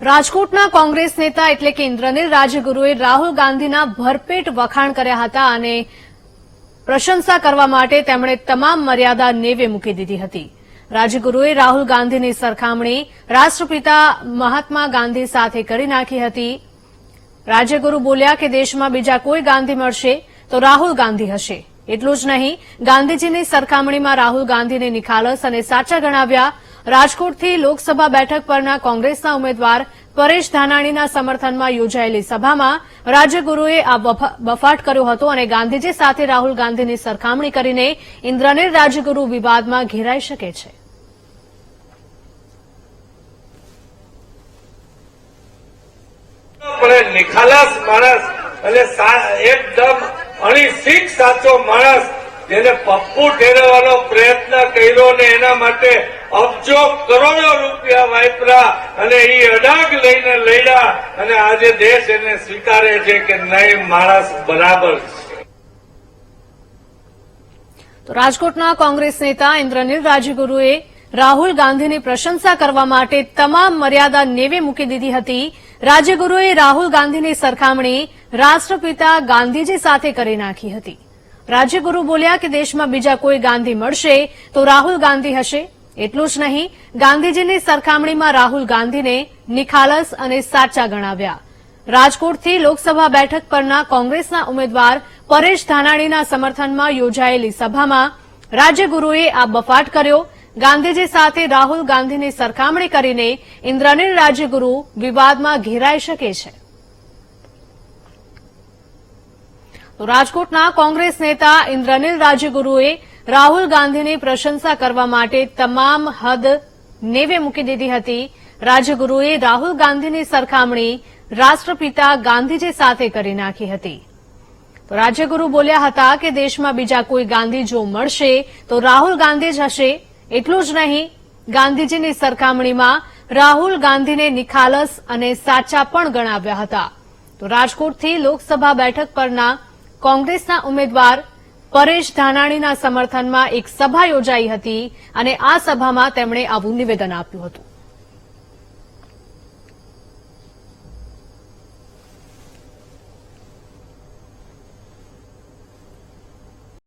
રાજકોટના કોંગ્રેસ નેતા એટલે કે ઇન્દ્રનીલ રાજગુરુએ રાહુલ ગાંધીના ભરપેટ વખાણ કર્યા હતા અને પ્રશંસા કરવા માટે તેમણે તમામ મર્યાદા નેવે મૂકી દીધી હતી. રાજગુરુએ રાહુલ ગાંધીની સરખામણી રાષ્ટ્રપિતા મહાત્મા ગાંધી સાથે કરી નાખી હતી. રાજ્યગુરુ બોલ્યા કે દેશમાં બીજા કોઈ ગાંધી મળશે તો રાહુલ ગાંધી હશે. એટલું જ નહીં, ગાંધીજીની સરખામણીમાં રાહુલ ગાંધીને નિખાલસ અને સાચા ગણાવ્યા રાજકોટથી લોકસભા બેઠક પરના કોંગ્રેસના ઉમેદવાર પરેશ ધાનાણીના સમર્થનમાં યોજાયેલી સભામાં રાજ્યગુરુએ આ બફાટ કર્યો હતો અને ગાંધીજી સાથે રાહુલ ગાંધીની સરખામણી કરીને ઇન્દ્રનીલ રાજ્યગુરુ વિવાદમાં ઘેરાઈ શકે છે. એકદમ અણિસીક સાચો માણસ જેને પપ્પુ ઠેરવવાનો પ્રયત્ન કર્યો ને એના માટે અબજો કરોડો રૂપિયા વાપરા અને એ અડાગ લઈને લડ્યા અને આજે દેશ એને સ્વીકારે છે કે નહીં, માણસ બરાબર છે. તો રાજકોટના કોંગ્રેસ નેતા ઇન્દ્રનીલ રાજગુરુએ રાહુલ ગાંધીની પ્રશંસા કરવા માટે તમામ મર્યાદા નેવે મૂકી દીધી હતી. રાજ્યગુરુએ રાહુલ ગાંધીની સરખામણી રાષ્ટ્રપિતા ગાંધીજી સાથે કરી નાખી હતી. રાજ્યગુરુ બોલ્યા કે દેશમાં બીજા કોઈ ગાંધી મળશે તો રાહુલ ગાંધી હશે. એટલું જ નહીં, ગાંધીજીની સરખામણીમાં રાહુલ ગાંધીને નિખાલસ અને સાચા ગણાવ્યા. રાજકોટથી લોકસભા બેઠક પરના કોંગ્રેસના ઉમેદવાર પરેશ ધાનાણીના સમર્થનમાં યોજાયેલી સભામાં રાજ્યગુરુએ આ બફાટ કર્યો. ગાંધીજી સાથે રાહુલ ગાંધીની સરખામણી કરીને ઇન્દ્રનીલ રાજ્યગુરુ વિવાદમાં ઘેરાઈ શકે છે. રાજકોટના કોંગ્રેસ નેતા ઇન્દ્રનીલ રાજ્યગુરુએ રાહુલ ગાંધીની પ્રશંસા કરવા માટે તમામ હદ નેવે મૂકી દીધી હતી. રાજ્યગુરુએ રાહુલ ગાંધીની સરખામણી રાષ્ટ્રપિતા ગાંધીજી સાથે કરી નાખી હતી. તો બોલ્યા હતા કે દેશમાં બીજા કોઈ ગાંધી જો મળશે તો રાહુલ ગાંધી જ હશે. એટલું જ નહીં, ગાંધીજીની સરખામણીમાં રાહુલ ગાંધીને નિખાલસ અને સાચા પણ ગણાવ્યા હતા. તો રાજકોટથી લોકસભા બેઠક પરના કોંગ્રેસના ઉમેદવાર પરેશ ધાનાણીના સમર્થનમાં એક સભા યોજાઈ હતી અને આ સભામાં તેમણે આવું નિવેદન આપ્યું હતું.